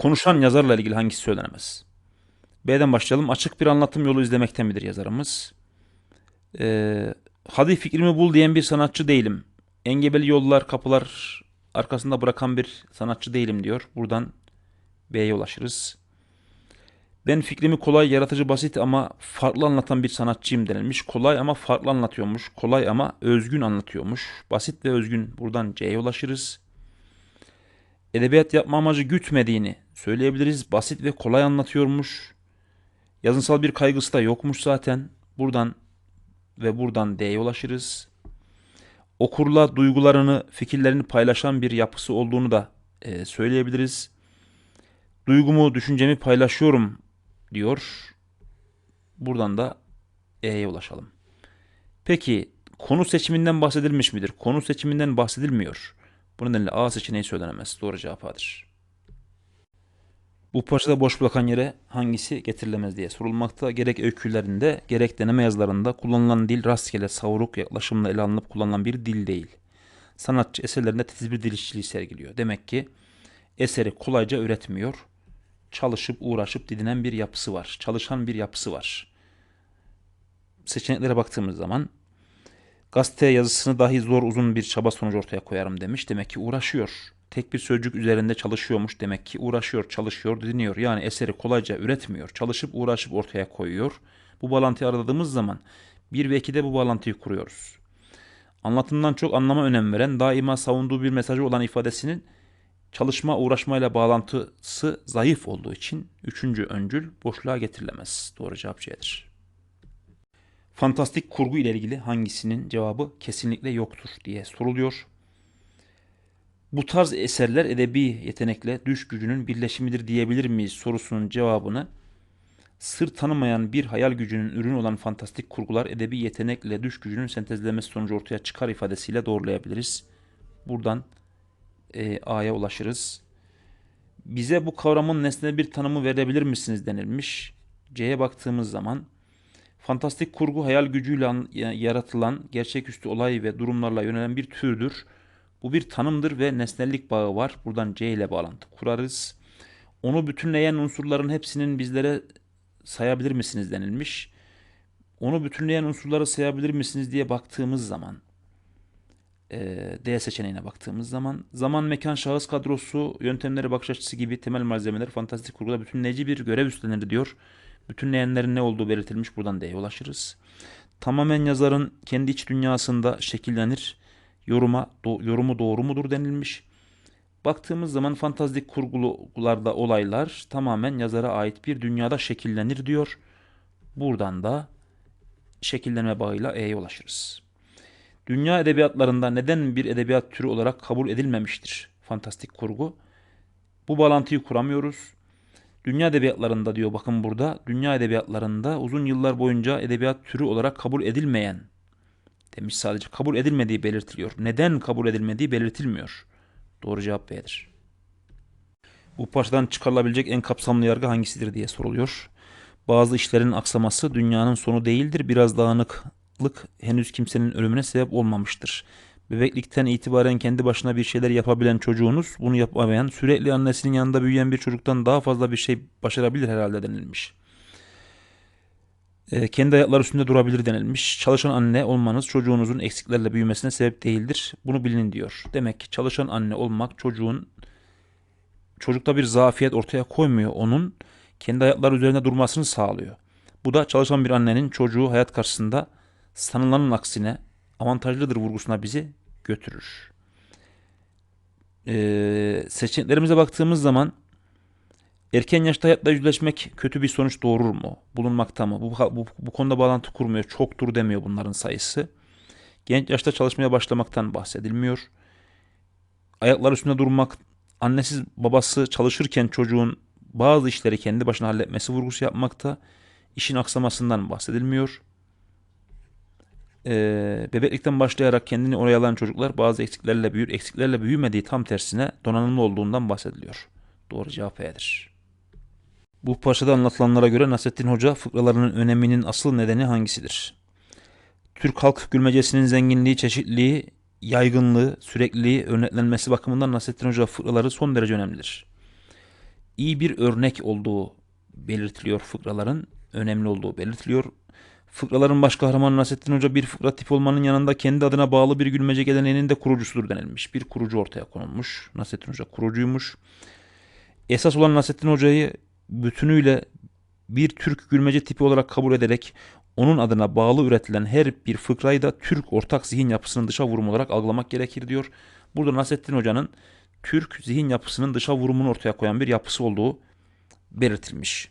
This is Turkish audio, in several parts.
konuşan yazarla ilgili hangisi söylenemez? B'den başlayalım. Açık bir anlatım yolu izlemekten midir yazarımız? Ee, hadi fikrimi bul diyen bir sanatçı değilim. Engebeli yollar, kapılar arkasında bırakan bir sanatçı değilim diyor. Buradan B'ye ulaşırız. Ben fikrimi kolay, yaratıcı, basit ama farklı anlatan bir sanatçıyım denilmiş. Kolay ama farklı anlatıyormuş. Kolay ama özgün anlatıyormuş. Basit ve özgün. Buradan C'ye ulaşırız. Edebiyat yapma amacı gütmediğini söyleyebiliriz. Basit ve kolay anlatıyormuş. Yazınsal bir kaygısı da yokmuş zaten. Buradan ve buradan D'ye ulaşırız. Okurla duygularını, fikirlerini paylaşan bir yapısı olduğunu da e, söyleyebiliriz. Duygumu, düşüncemi paylaşıyorum diyor. Buradan da E'ye ulaşalım. Peki konu seçiminden bahsedilmiş midir? Konu seçiminden bahsedilmiyor. Bu nedenle A seçeneği söylenemez. Doğru cevap A'dır. Bu parçada boş bırakan yere hangisi getirilemez diye sorulmakta. Gerek öykülerinde gerek deneme yazılarında kullanılan dil rastgele savruk yaklaşımla ele alınıp kullanılan bir dil değil. Sanatçı eserlerinde titiz bir dil işçiliği sergiliyor. Demek ki eseri kolayca üretmiyor. Çalışıp uğraşıp didinen bir yapısı var. Çalışan bir yapısı var. Seçeneklere baktığımız zaman gazete yazısını dahi zor uzun bir çaba sonucu ortaya koyarım demiş. Demek ki uğraşıyor. Tek bir sözcük üzerinde çalışıyormuş. Demek ki uğraşıyor, çalışıyor, didiniyor. Yani eseri kolayca üretmiyor. Çalışıp uğraşıp ortaya koyuyor. Bu bağlantıyı aradığımız zaman bir ve ikide bu bağlantıyı kuruyoruz. Anlatımdan çok anlama önem veren, daima savunduğu bir mesajı olan ifadesinin çalışma uğraşmayla bağlantısı zayıf olduğu için üçüncü öncül boşluğa getirilemez. Doğru cevap C'dir. Fantastik kurgu ile ilgili hangisinin cevabı kesinlikle yoktur diye soruluyor. Bu tarz eserler edebi yetenekle düş gücünün birleşimidir diyebilir miyiz sorusunun cevabını sır tanımayan bir hayal gücünün ürünü olan fantastik kurgular edebi yetenekle düş gücünün sentezlenmesi sonucu ortaya çıkar ifadesiyle doğrulayabiliriz. Buradan e, A'ya ulaşırız. Bize bu kavramın nesne bir tanımı verebilir misiniz denilmiş. C'ye baktığımız zaman fantastik kurgu hayal gücüyle an- ya- yaratılan gerçeküstü olay ve durumlarla yönelen bir türdür. Bu bir tanımdır ve nesnellik bağı var. Buradan C ile bağlantı kurarız. Onu bütünleyen unsurların hepsinin bizlere sayabilir misiniz denilmiş. Onu bütünleyen unsurları sayabilir misiniz diye baktığımız zaman e, D seçeneğine baktığımız zaman zaman, mekan, şahıs kadrosu, yöntemleri, bakış açısı gibi temel malzemeler fantastik kurguda bütünleyici bir görev üstlenir diyor. Bütünleyenlerin ne olduğu belirtilmiş. Buradan D'ye ulaşırız. Tamamen yazarın kendi iç dünyasında şekillenir. Yoruma, do- yorumu doğru mudur denilmiş. Baktığımız zaman fantastik kurgularda olaylar tamamen yazara ait bir dünyada şekillenir diyor. Buradan da şekillenme bağıyla E'ye ulaşırız. Dünya edebiyatlarında neden bir edebiyat türü olarak kabul edilmemiştir fantastik kurgu? Bu bağlantıyı kuramıyoruz. Dünya edebiyatlarında diyor bakın burada. Dünya edebiyatlarında uzun yıllar boyunca edebiyat türü olarak kabul edilmeyen demiş sadece kabul edilmediği belirtiliyor. Neden kabul edilmediği belirtilmiyor. Doğru cevap B'dir. Bu parçadan çıkarılabilecek en kapsamlı yargı hangisidir diye soruluyor. Bazı işlerin aksaması dünyanın sonu değildir. Biraz dağınıklık henüz kimsenin ölümüne sebep olmamıştır. Bebeklikten itibaren kendi başına bir şeyler yapabilen çocuğunuz bunu yapamayan sürekli annesinin yanında büyüyen bir çocuktan daha fazla bir şey başarabilir herhalde denilmiş. E, kendi ayakları üstünde durabilir denilmiş. Çalışan anne olmanız çocuğunuzun eksiklerle büyümesine sebep değildir. Bunu bilin diyor. Demek ki çalışan anne olmak çocuğun çocukta bir zafiyet ortaya koymuyor. Onun kendi ayakları üzerinde durmasını sağlıyor. Bu da çalışan bir annenin çocuğu hayat karşısında sanılanın aksine avantajlıdır vurgusuna bizi götürür. Ee, seçeneklerimize baktığımız zaman erken yaşta hayatla yüzleşmek kötü bir sonuç doğurur mu? Bulunmakta mı? Bu, bu, bu konuda bağlantı kurmuyor. Çoktur demiyor bunların sayısı. Genç yaşta çalışmaya başlamaktan bahsedilmiyor. Ayaklar üstünde durmak, annesiz babası çalışırken çocuğun bazı işleri kendi başına halletmesi vurgusu yapmakta. İşin aksamasından bahsedilmiyor. Ee, bebeklikten başlayarak kendini oyalayan çocuklar bazı eksiklerle büyür. Eksiklerle büyümediği tam tersine donanımlı olduğundan bahsediliyor. Doğru cevap E'dir. Bu parçada anlatılanlara göre Nasrettin Hoca fıkralarının öneminin asıl nedeni hangisidir? Türk halk gülmecesinin zenginliği, çeşitliliği, yaygınlığı, sürekliliği, örneklenmesi bakımından Nasrettin Hoca fıkraları son derece önemlidir. iyi bir örnek olduğu belirtiliyor fıkraların. Önemli olduğu belirtiliyor. Fıkraların baş kahramanı Nasrettin Hoca bir fıkra tip olmanın yanında kendi adına bağlı bir gülmece geleneğinin de kurucusudur denilmiş. Bir kurucu ortaya konulmuş. Nasrettin Hoca kurucuymuş. Esas olan Nasrettin Hoca'yı bütünüyle bir Türk gülmece tipi olarak kabul ederek onun adına bağlı üretilen her bir fıkrayı da Türk ortak zihin yapısının dışa vurum olarak algılamak gerekir diyor. Burada Nasrettin Hoca'nın Türk zihin yapısının dışa vurumunu ortaya koyan bir yapısı olduğu belirtilmiş.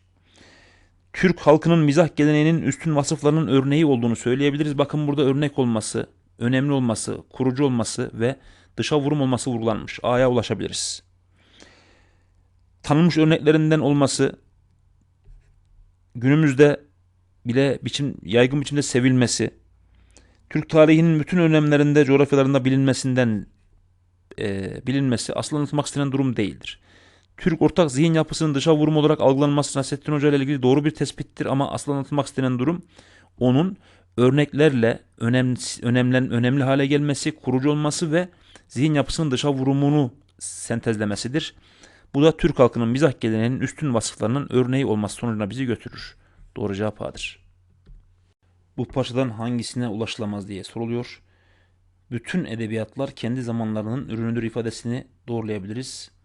Türk halkının mizah geleneğinin üstün vasıflarının örneği olduğunu söyleyebiliriz. Bakın burada örnek olması, önemli olması, kurucu olması ve dışa vurum olması vurgulanmış. A'ya ulaşabiliriz. Tanınmış örneklerinden olması, günümüzde bile biçim, yaygın biçimde sevilmesi, Türk tarihinin bütün önemlerinde, coğrafyalarında bilinmesinden e, bilinmesi asıl anlatmak istenen durum değildir. Türk ortak zihin yapısının dışa vurum olarak algılanması Nasrettin Hoca ile ilgili doğru bir tespittir ama asıl anlatılmak istenen durum onun örneklerle önemli, önemli hale gelmesi, kurucu olması ve zihin yapısının dışa vurumunu sentezlemesidir. Bu da Türk halkının mizah geleneğinin üstün vasıflarının örneği olması sonucuna bizi götürür. Doğru cevap A'dır. Bu parçadan hangisine ulaşılamaz diye soruluyor. Bütün edebiyatlar kendi zamanlarının ürünüdür ifadesini doğrulayabiliriz.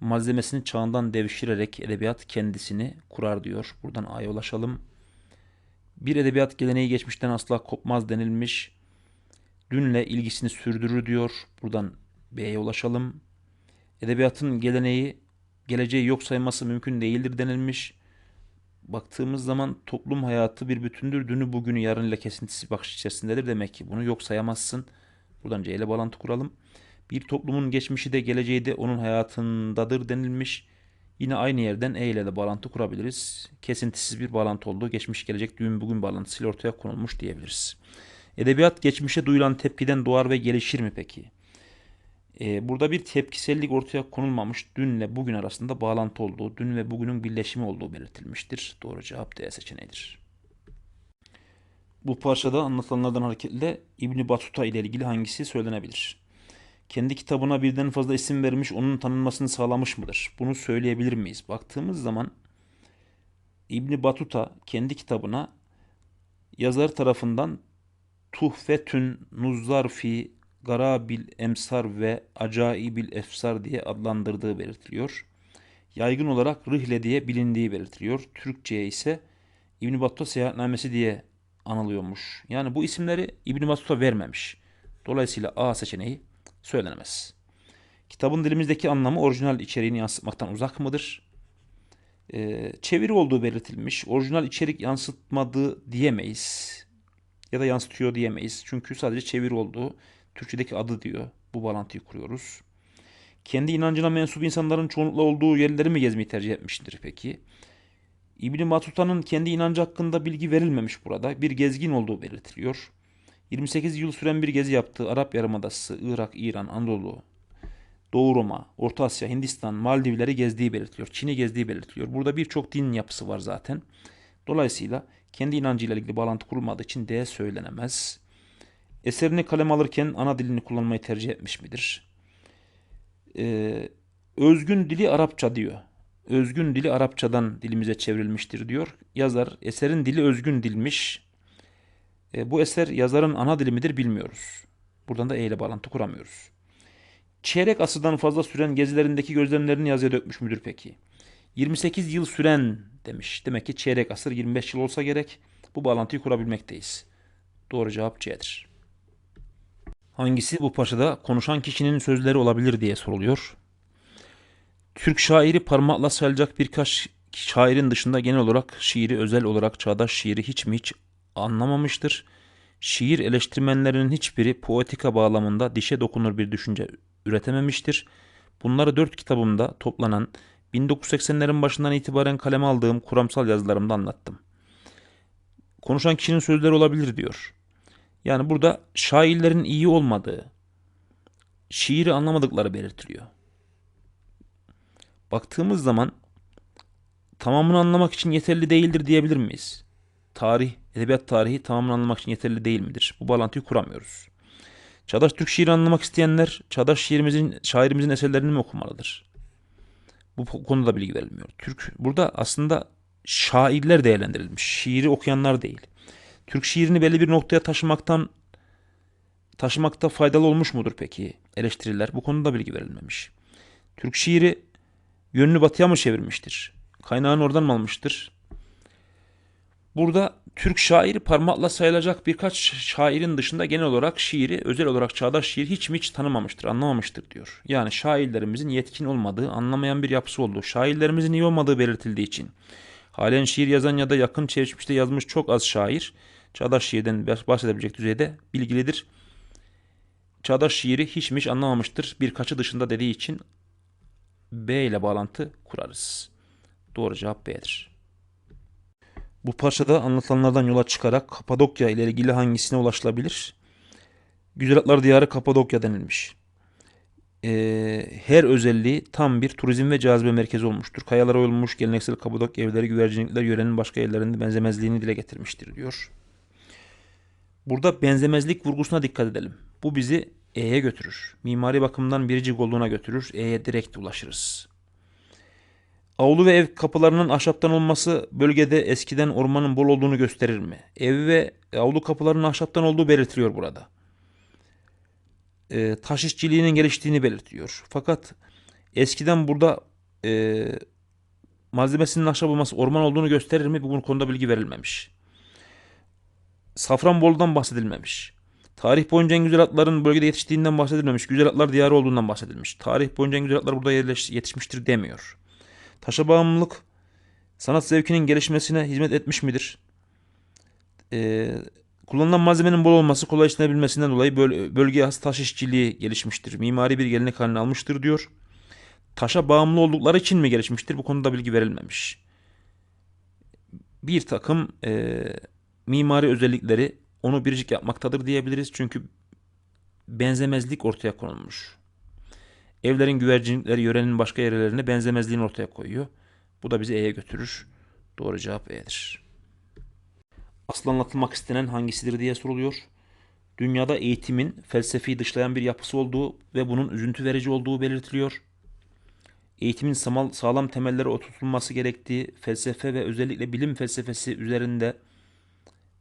Malzemesini çağından devşirerek edebiyat kendisini kurar diyor. Buradan A'ya ulaşalım. Bir edebiyat geleneği geçmişten asla kopmaz denilmiş. Dünle ilgisini sürdürür diyor. Buradan B'ye ulaşalım. Edebiyatın geleneği geleceği yok sayması mümkün değildir denilmiş. Baktığımız zaman toplum hayatı bir bütündür. Dünü bugünü yarın ile kesintisi bakış içerisindedir. Demek ki bunu yok sayamazsın. Buradan C ile bağlantı kuralım. Bir toplumun geçmişi de geleceği de onun hayatındadır denilmiş. Yine aynı yerden E ile de bağlantı kurabiliriz. Kesintisiz bir bağlantı olduğu geçmiş gelecek düğün bugün bağlantısıyla ortaya konulmuş diyebiliriz. Edebiyat geçmişe duyulan tepkiden doğar ve gelişir mi peki? Ee, burada bir tepkisellik ortaya konulmamış. Dünle bugün arasında bağlantı olduğu, dün ve bugünün birleşimi olduğu belirtilmiştir. Doğru cevap D seçeneğidir. Bu parçada anlatılanlardan hareketle İbni Batuta ile ilgili hangisi söylenebilir? Kendi kitabına birden fazla isim vermiş, onun tanınmasını sağlamış mıdır? Bunu söyleyebilir miyiz? Baktığımız zaman İbni Batuta kendi kitabına yazar tarafından Tuhfetün Nuzzar fi Garabil Emsar ve Acaibil Efsar diye adlandırdığı belirtiliyor. Yaygın olarak Rihle diye bilindiği belirtiliyor. Türkçe'ye ise İbn Battuta seyahatnamesi diye anılıyormuş. Yani bu isimleri İbn Battuta vermemiş. Dolayısıyla A seçeneği söylenemez. Kitabın dilimizdeki anlamı orijinal içeriğini yansıtmaktan uzak mıdır? Ee, çeviri olduğu belirtilmiş. Orijinal içerik yansıtmadı diyemeyiz. Ya da yansıtıyor diyemeyiz. Çünkü sadece çeviri olduğu Türkçedeki adı diyor. Bu bağlantıyı kuruyoruz. Kendi inancına mensup insanların çoğunlukla olduğu yerleri mi gezmeyi tercih etmiştir peki? İbn Batuta'nın kendi inancı hakkında bilgi verilmemiş burada. Bir gezgin olduğu belirtiliyor. 28 yıl süren bir gezi yaptığı Arap Yarımadası, Irak, İran, Anadolu, Doğu Roma, Orta Asya, Hindistan, Maldivleri gezdiği belirtiliyor. Çin'i gezdiği belirtiliyor. Burada birçok din yapısı var zaten. Dolayısıyla kendi inancıyla ilgili bağlantı kurulmadığı için D söylenemez. Eserini kalem alırken ana dilini kullanmayı tercih etmiş midir? Ee, özgün dili Arapça diyor. Özgün dili Arapçadan dilimize çevrilmiştir diyor. Yazar eserin dili özgün dilmiş. E, bu eser yazarın ana dili midir bilmiyoruz. Buradan da E ile bağlantı kuramıyoruz. Çeyrek asırdan fazla süren gezilerindeki gözlemlerini yazıya dökmüş müdür peki? 28 yıl süren demiş. Demek ki çeyrek asır 25 yıl olsa gerek. Bu bağlantıyı kurabilmekteyiz. Doğru cevap C'dir. Hangisi bu parçada konuşan kişinin sözleri olabilir diye soruluyor. Türk şairi parmakla sayılacak birkaç şairin dışında genel olarak şiiri özel olarak çağdaş şiiri hiç mi hiç anlamamıştır. Şiir eleştirmenlerinin hiçbiri poetika bağlamında dişe dokunur bir düşünce üretememiştir. Bunları dört kitabımda toplanan 1980'lerin başından itibaren kaleme aldığım kuramsal yazılarımda anlattım. Konuşan kişinin sözleri olabilir diyor. Yani burada şairlerin iyi olmadığı, şiiri anlamadıkları belirtiliyor. Baktığımız zaman tamamını anlamak için yeterli değildir diyebilir miyiz? Tarih, edebiyat tarihi tamamını anlamak için yeterli değil midir? Bu bağlantıyı kuramıyoruz. Çağdaş Türk şiiri anlamak isteyenler çağdaş şiirimizin, şairimizin eserlerini mi okumalıdır? Bu konuda bilgi verilmiyor. Türk burada aslında şairler değerlendirilmiş. Şiiri okuyanlar değil. Türk şiirini belli bir noktaya taşımaktan taşımakta faydalı olmuş mudur peki? Eleştiriler bu konuda bilgi verilmemiş. Türk şiiri yönünü batıya mı çevirmiştir? Kaynağını oradan mı almıştır? Burada Türk şairi parmakla sayılacak birkaç şairin dışında genel olarak şiiri, özel olarak çağdaş şiir hiç mi hiç tanımamıştır, anlamamıştır diyor. Yani şairlerimizin yetkin olmadığı, anlamayan bir yapısı olduğu, şairlerimizin iyi olmadığı belirtildiği için. Halen şiir yazan ya da yakın geçmişte yazmış çok az şair, çağdaş şiirden bahsedebilecek düzeyde bilgilidir. Çağdaş şiiri hiç mi hiç anlamamıştır birkaçı dışında dediği için B ile bağlantı kurarız. Doğru cevap B'dir. Bu parçada anlatılanlardan yola çıkarak Kapadokya ile ilgili hangisine ulaşılabilir? Güzel Atlar Diyarı Kapadokya denilmiş. Ee, her özelliği tam bir turizm ve cazibe merkezi olmuştur. Kayalara oyulmuş geleneksel Kapadokya evleri, güvercinlikler yörenin başka yerlerinde benzemezliğini dile getirmiştir diyor. Burada benzemezlik vurgusuna dikkat edelim. Bu bizi E'ye götürür. Mimari bakımdan biricik olduğuna götürür. E'ye direkt ulaşırız. Avlu ve ev kapılarının ahşaptan olması bölgede eskiden ormanın bol olduğunu gösterir mi? Ev ve avlu kapılarının ahşaptan olduğu belirtiliyor burada. E, taş işçiliğinin geliştiğini belirtiyor. Fakat eskiden burada e, malzemesinin ahşap olması orman olduğunu gösterir mi? Bu konuda bilgi verilmemiş. Safranbolu'dan bahsedilmemiş. Tarih boyunca en güzel atların bölgede yetiştiğinden bahsedilmemiş. Güzel atlar diyarı olduğundan bahsedilmiş. Tarih boyunca en güzel atlar burada yetişmiştir demiyor. Taşa bağımlılık sanat zevkinin gelişmesine hizmet etmiş midir? Ee, kullanılan malzemenin bol olması kolay işlenebilmesinden dolayı böl- bölgeye has taş işçiliği gelişmiştir. Mimari bir gelenek haline almıştır diyor. Taşa bağımlı oldukları için mi gelişmiştir? Bu konuda bilgi verilmemiş. Bir takım e, mimari özellikleri onu biricik yapmaktadır diyebiliriz. Çünkü benzemezlik ortaya konulmuş. Evlerin güvercinlikleri yörenin başka yerlerine benzemezliğini ortaya koyuyor. Bu da bizi E'ye götürür. Doğru cevap E'dir. Asıl anlatılmak istenen hangisidir diye soruluyor. Dünyada eğitimin felsefeyi dışlayan bir yapısı olduğu ve bunun üzüntü verici olduğu belirtiliyor. Eğitimin sağlam temellere oturtulması gerektiği, felsefe ve özellikle bilim felsefesi üzerinde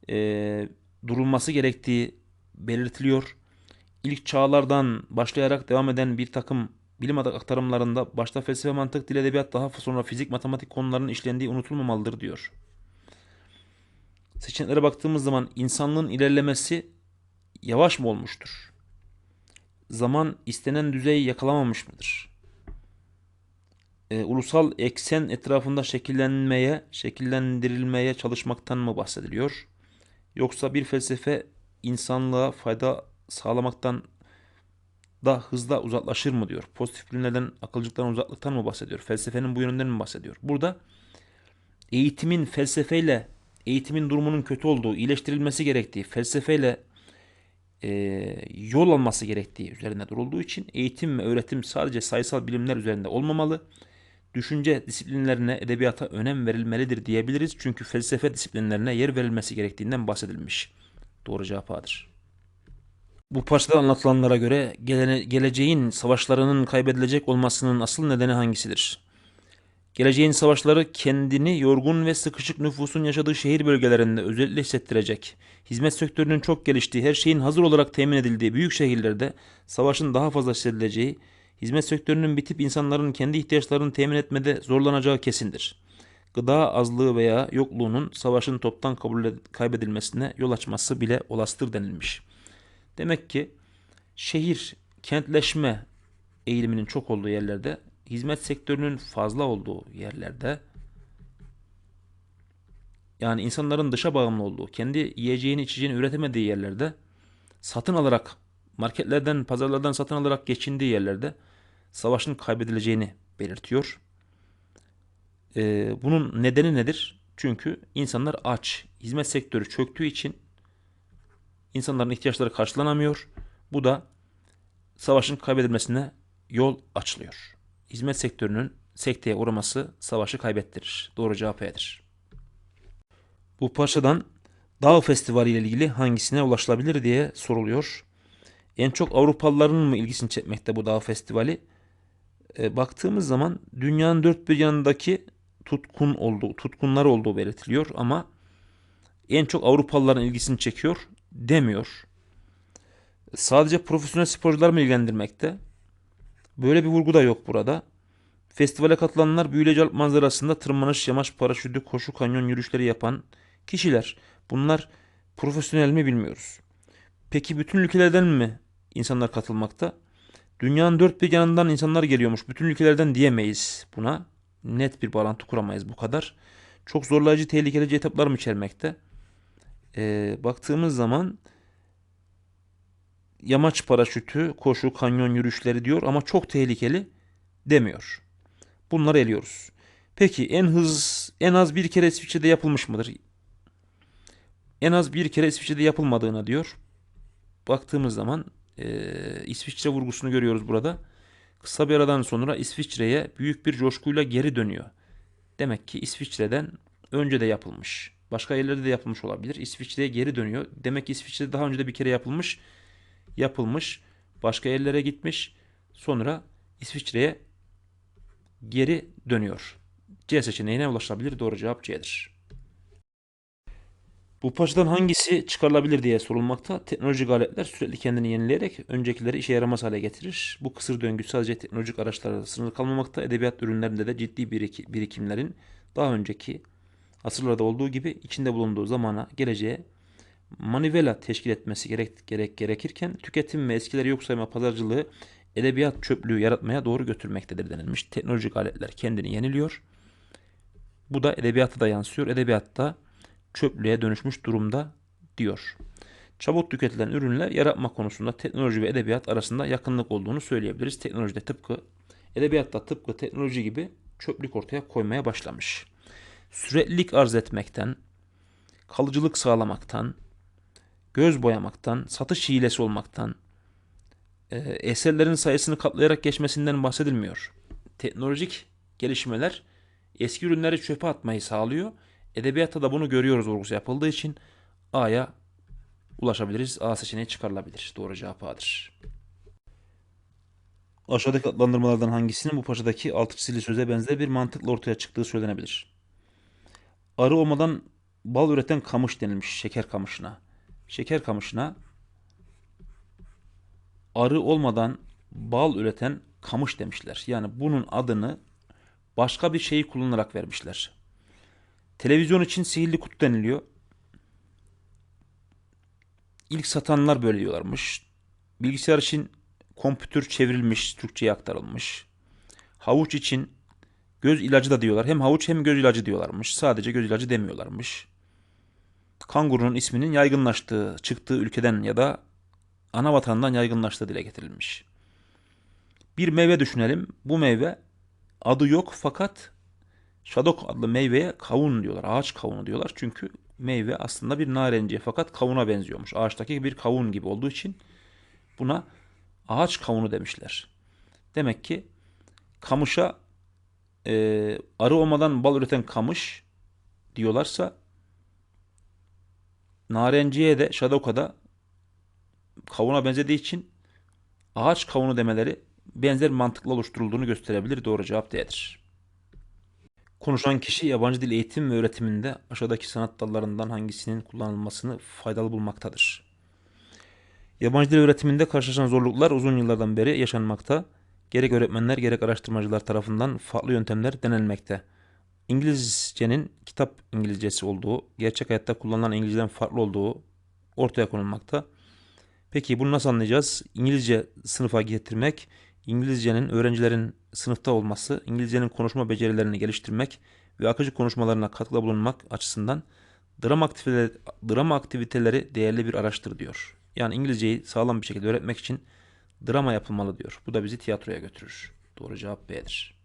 eee, durulması gerektiği belirtiliyor ilk çağlardan başlayarak devam eden bir takım bilim aktarımlarında başta felsefe, mantık, dil, edebiyat daha sonra fizik, matematik konularının işlendiği unutulmamalıdır diyor. Seçeneklere baktığımız zaman insanlığın ilerlemesi yavaş mı olmuştur? Zaman istenen düzeyi yakalamamış mıdır? Ee, ulusal eksen etrafında şekillenmeye, şekillendirilmeye çalışmaktan mı bahsediliyor? Yoksa bir felsefe insanlığa fayda sağlamaktan da hızla uzaklaşır mı diyor. Pozitif bilimlerden, akılcılıktan, uzaklıktan mı bahsediyor? Felsefenin bu yönünden mi bahsediyor? Burada eğitimin felsefeyle, eğitimin durumunun kötü olduğu, iyileştirilmesi gerektiği, felsefeyle e, yol alması gerektiği üzerinde durulduğu için eğitim ve öğretim sadece sayısal bilimler üzerinde olmamalı. Düşünce disiplinlerine, edebiyata önem verilmelidir diyebiliriz. Çünkü felsefe disiplinlerine yer verilmesi gerektiğinden bahsedilmiş. Doğru cevap A'dır. Bu parçada anlatılanlara göre gelene, geleceğin savaşlarının kaybedilecek olmasının asıl nedeni hangisidir? Geleceğin savaşları kendini yorgun ve sıkışık nüfusun yaşadığı şehir bölgelerinde özellikle hissettirecek. Hizmet sektörünün çok geliştiği, her şeyin hazır olarak temin edildiği büyük şehirlerde savaşın daha fazla hissedileceği, hizmet sektörünün bitip insanların kendi ihtiyaçlarını temin etmede zorlanacağı kesindir. Gıda azlığı veya yokluğunun savaşın toptan kabul ed- kaybedilmesine yol açması bile olasıdır denilmiş. Demek ki şehir kentleşme eğiliminin çok olduğu yerlerde, hizmet sektörünün fazla olduğu yerlerde, yani insanların dışa bağımlı olduğu, kendi yiyeceğini içeceğini üretemediği yerlerde, satın alarak, marketlerden, pazarlardan satın alarak geçindiği yerlerde savaşın kaybedileceğini belirtiyor. Ee, bunun nedeni nedir? Çünkü insanlar aç. Hizmet sektörü çöktüğü için insanların ihtiyaçları karşılanamıyor. Bu da savaşın kaybedilmesine yol açılıyor. Hizmet sektörünün sekteye uğraması savaşı kaybettirir. Doğru cevap E'dir. Bu parçadan Dağ Festivali ile ilgili hangisine ulaşılabilir diye soruluyor. En çok Avrupalıların mı ilgisini çekmekte bu Dağ Festivali? E, baktığımız zaman dünyanın dört bir yanındaki tutkun olduğu, tutkunlar olduğu belirtiliyor ama en çok Avrupalıların ilgisini çekiyor demiyor. Sadece profesyonel sporcular mı ilgilendirmekte? Böyle bir vurgu da yok burada. Festivale katılanlar büyüleyici Alp manzarasında tırmanış, yamaç, paraşütü, koşu, kanyon yürüyüşleri yapan kişiler. Bunlar profesyonel mi bilmiyoruz. Peki bütün ülkelerden mi insanlar katılmakta? Dünyanın dört bir yanından insanlar geliyormuş. Bütün ülkelerden diyemeyiz buna. Net bir bağlantı kuramayız bu kadar. Çok zorlayıcı, tehlikeli etaplar mı içermekte? Ee, baktığımız zaman yamaç paraşütü, koşu, kanyon yürüyüşleri diyor ama çok tehlikeli demiyor. Bunları eliyoruz. Peki en hız en az bir kere İsviçre'de yapılmış mıdır? En az bir kere İsviçre'de yapılmadığına diyor. Baktığımız zaman e, İsviçre vurgusunu görüyoruz burada. Kısa bir aradan sonra İsviçre'ye büyük bir coşkuyla geri dönüyor. Demek ki İsviçre'den önce de yapılmış. Başka yerlerde de yapılmış olabilir. İsviçre'ye geri dönüyor. Demek ki İsviçre'de daha önce de bir kere yapılmış. Yapılmış. Başka yerlere gitmiş. Sonra İsviçre'ye geri dönüyor. C seçeneğine ulaşılabilir. Doğru cevap C'dir. Bu parçadan hangisi çıkarılabilir diye sorulmakta. Teknolojik aletler sürekli kendini yenileyerek öncekileri işe yaramaz hale getirir. Bu kısır döngü sadece teknolojik araçlara sınırlı kalmamakta. Edebiyat ürünlerinde de ciddi birik- birikimlerin daha önceki asırlarda olduğu gibi içinde bulunduğu zamana, geleceğe manivela teşkil etmesi gerek, gerek gerekirken tüketim ve eskileri yok sayma pazarcılığı edebiyat çöplüğü yaratmaya doğru götürmektedir denilmiş. Teknolojik aletler kendini yeniliyor. Bu da edebiyata da yansıyor. Edebiyatta çöplüğe dönüşmüş durumda diyor. Çabuk tüketilen ürünler yaratma konusunda teknoloji ve edebiyat arasında yakınlık olduğunu söyleyebiliriz. Teknolojide tıpkı edebiyatta tıpkı teknoloji gibi çöplük ortaya koymaya başlamış. Süreklilik arz etmekten, kalıcılık sağlamaktan, göz boyamaktan, satış hilesi olmaktan, e, eserlerin sayısını katlayarak geçmesinden bahsedilmiyor. Teknolojik gelişmeler eski ürünleri çöpe atmayı sağlıyor. Edebiyatta da bunu görüyoruz vurgusu yapıldığı için A'ya ulaşabiliriz. A seçeneği çıkarılabilir. Doğru cevap A'dır. Aşağıdaki adlandırmalardan hangisinin bu parçadaki altı çizili söze benzer bir mantıkla ortaya çıktığı söylenebilir? Arı olmadan bal üreten kamış denilmiş şeker kamışına. Şeker kamışına arı olmadan bal üreten kamış demişler. Yani bunun adını başka bir şeyi kullanarak vermişler. Televizyon için sihirli kutu deniliyor. İlk satanlar böyle diyorlarmış. Bilgisayar için kompütür çevrilmiş, Türkçe'ye aktarılmış. Havuç için göz ilacı da diyorlar. Hem havuç hem göz ilacı diyorlarmış. Sadece göz ilacı demiyorlarmış. Kangurunun isminin yaygınlaştığı, çıktığı ülkeden ya da ana vatandan yaygınlaştığı dile getirilmiş. Bir meyve düşünelim. Bu meyve adı yok fakat Şadok adlı meyveye kavun diyorlar. Ağaç kavunu diyorlar. Çünkü meyve aslında bir narenciye fakat kavuna benziyormuş. Ağaçtaki bir kavun gibi olduğu için buna ağaç kavunu demişler. Demek ki kamışa e, arı olmadan bal üreten kamış diyorlarsa narenciye de şadokada kavuna benzediği için ağaç kavunu demeleri benzer mantıkla oluşturulduğunu gösterebilir. Doğru cevap D'dir. Konuşan kişi yabancı dil eğitim ve öğretiminde aşağıdaki sanat dallarından hangisinin kullanılmasını faydalı bulmaktadır? Yabancı dil öğretiminde karşılaşılan zorluklar uzun yıllardan beri yaşanmakta. Gerek öğretmenler gerek araştırmacılar tarafından farklı yöntemler denenmekte. İngilizcenin kitap İngilizcesi olduğu, gerçek hayatta kullanılan İngilizceden farklı olduğu ortaya konulmakta. Peki bunu nasıl anlayacağız? İngilizce sınıfa getirmek, İngilizcenin öğrencilerin sınıfta olması, İngilizcenin konuşma becerilerini geliştirmek ve akıcı konuşmalarına katkıda bulunmak açısından drama aktiviteleri, drama aktiviteleri değerli bir araçtır diyor. Yani İngilizceyi sağlam bir şekilde öğretmek için drama yapılmalı diyor. Bu da bizi tiyatroya götürür. Doğru cevap B'dir.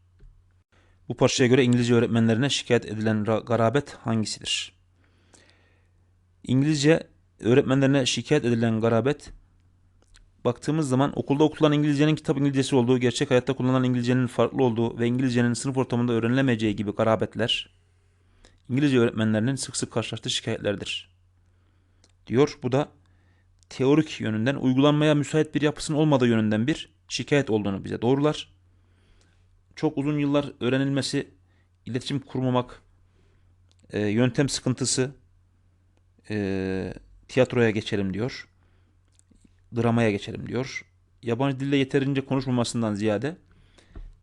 Bu parçaya göre İngilizce öğretmenlerine şikayet edilen ra- garabet hangisidir? İngilizce öğretmenlerine şikayet edilen garabet baktığımız zaman okulda okutulan İngilizcenin kitap İngilizcesi olduğu, gerçek hayatta kullanılan İngilizcenin farklı olduğu ve İngilizcenin sınıf ortamında öğrenilemeyeceği gibi garabetler İngilizce öğretmenlerinin sık sık karşılaştığı şikayetlerdir. Diyor bu da teorik yönünden uygulanmaya müsait bir yapısının olmadığı yönünden bir şikayet olduğunu bize doğrular. çok uzun yıllar öğrenilmesi, iletişim kurmamak, e, yöntem sıkıntısı, e, tiyatroya geçelim diyor. Dramaya geçelim diyor. Yabancı dilde yeterince konuşmamasından ziyade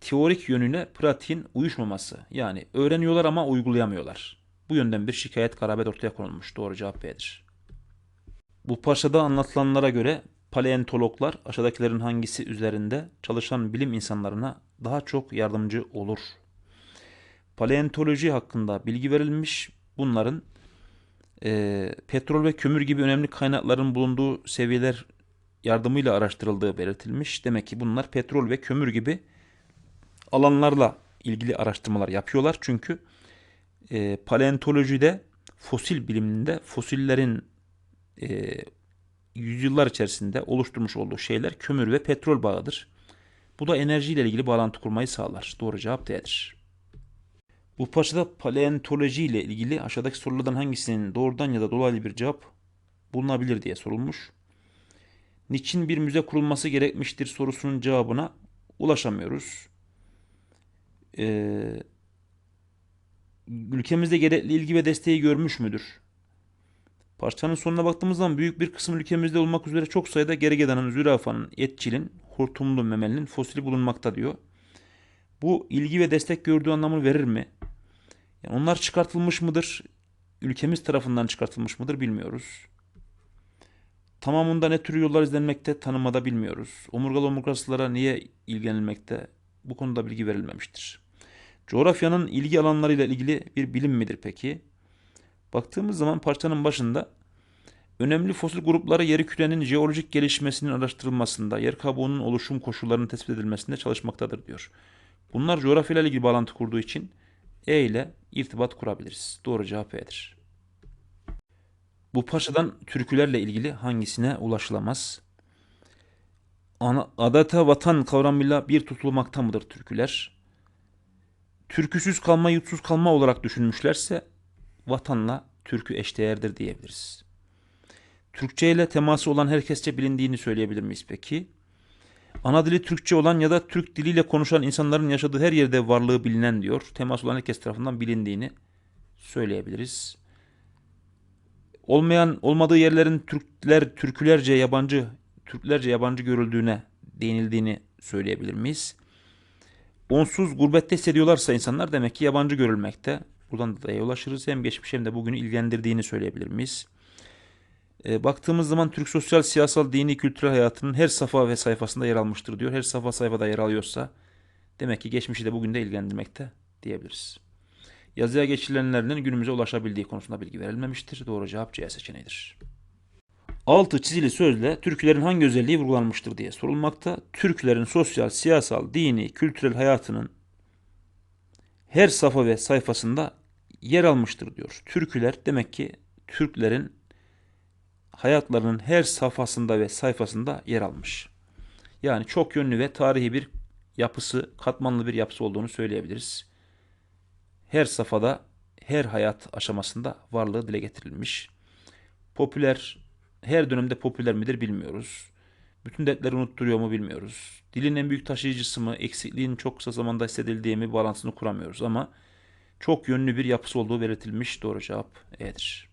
teorik yönüne pratiğin uyuşmaması. Yani öğreniyorlar ama uygulayamıyorlar. Bu yönden bir şikayet garabet ortaya konulmuş. Doğru cevap B'dir. Bu parçada anlatılanlara göre paleontologlar aşağıdakilerin hangisi üzerinde çalışan bilim insanlarına daha çok yardımcı olur? Paleontoloji hakkında bilgi verilmiş. Bunların e, petrol ve kömür gibi önemli kaynakların bulunduğu seviyeler yardımıyla araştırıldığı belirtilmiş. Demek ki bunlar petrol ve kömür gibi alanlarla ilgili araştırmalar yapıyorlar. Çünkü e, paleontolojide fosil biliminde fosillerin e, yüzyıllar içerisinde oluşturmuş olduğu şeyler kömür ve petrol bağıdır. Bu da enerjiyle ilgili bağlantı kurmayı sağlar. Doğru cevap D'dir. Bu parçada paleontoloji ile ilgili aşağıdaki sorulardan hangisinin doğrudan ya da dolaylı bir cevap bulunabilir diye sorulmuş. Niçin bir müze kurulması gerekmiştir sorusunun cevabına ulaşamıyoruz. Ee, ülkemizde gerekli ilgi ve desteği görmüş müdür? Parçanın sonuna baktığımız büyük bir kısım ülkemizde olmak üzere çok sayıda gergedanın, zürafanın, etçilin, hortumlu memelinin fosili bulunmakta diyor. Bu ilgi ve destek gördüğü anlamını verir mi? Yani onlar çıkartılmış mıdır? Ülkemiz tarafından çıkartılmış mıdır bilmiyoruz. Tamamında ne tür yollar izlenmekte tanımada bilmiyoruz. Omurgalı omurgasızlara niye ilgilenilmekte? Bu konuda bilgi verilmemiştir. Coğrafyanın ilgi alanlarıyla ilgili bir bilim midir peki? Baktığımız zaman parçanın başında önemli fosil grupları yer kürenin jeolojik gelişmesinin araştırılmasında, yer kabuğunun oluşum koşullarının tespit edilmesinde çalışmaktadır diyor. Bunlar coğrafyayla ilgili bağlantı kurduğu için E ile irtibat kurabiliriz. Doğru cevap E'dir. Bu parçadan türkülerle ilgili hangisine ulaşılamaz? Ana, adeta vatan kavramıyla bir tutulmakta mıdır türküler? Türküsüz kalma, yutsuz kalma olarak düşünmüşlerse vatanla türkü eşdeğerdir diyebiliriz. Türkçe ile teması olan herkesçe bilindiğini söyleyebilir miyiz peki? Ana dili Türkçe olan ya da Türk diliyle konuşan insanların yaşadığı her yerde varlığı bilinen diyor. Temas olan herkes tarafından bilindiğini söyleyebiliriz. Olmayan olmadığı yerlerin Türkler türkülerce yabancı Türklerce yabancı görüldüğüne değinildiğini söyleyebilir miyiz? Onsuz gurbette hissediyorlarsa insanlar demek ki yabancı görülmekte. Buradan da ulaşırız. Hem geçmiş hem de bugünü ilgilendirdiğini söyleyebilir miyiz? E, baktığımız zaman Türk sosyal, siyasal, dini, kültürel hayatının her safa ve sayfasında yer almıştır diyor. Her safa sayfada yer alıyorsa demek ki geçmişi de bugün de ilgilendirmekte diyebiliriz. Yazıya geçirilenlerinin günümüze ulaşabildiği konusunda bilgi verilmemiştir. Doğru cevap C seçeneğidir. Altı çizili sözle türkülerin hangi özelliği vurgulanmıştır diye sorulmakta. Türkülerin sosyal, siyasal, dini, kültürel hayatının her safa ve sayfasında yer almıştır diyor. Türküler demek ki Türklerin hayatlarının her safhasında ve sayfasında yer almış. Yani çok yönlü ve tarihi bir yapısı, katmanlı bir yapısı olduğunu söyleyebiliriz. Her safhada, her hayat aşamasında varlığı dile getirilmiş. Popüler, her dönemde popüler midir bilmiyoruz. Bütün dertleri unutturuyor mu bilmiyoruz. Dilin en büyük taşıyıcısı mı, eksikliğin çok kısa zamanda hissedildiği mi bağlantısını kuramıyoruz ama çok yönlü bir yapısı olduğu belirtilmiş. Doğru cevap E'dir.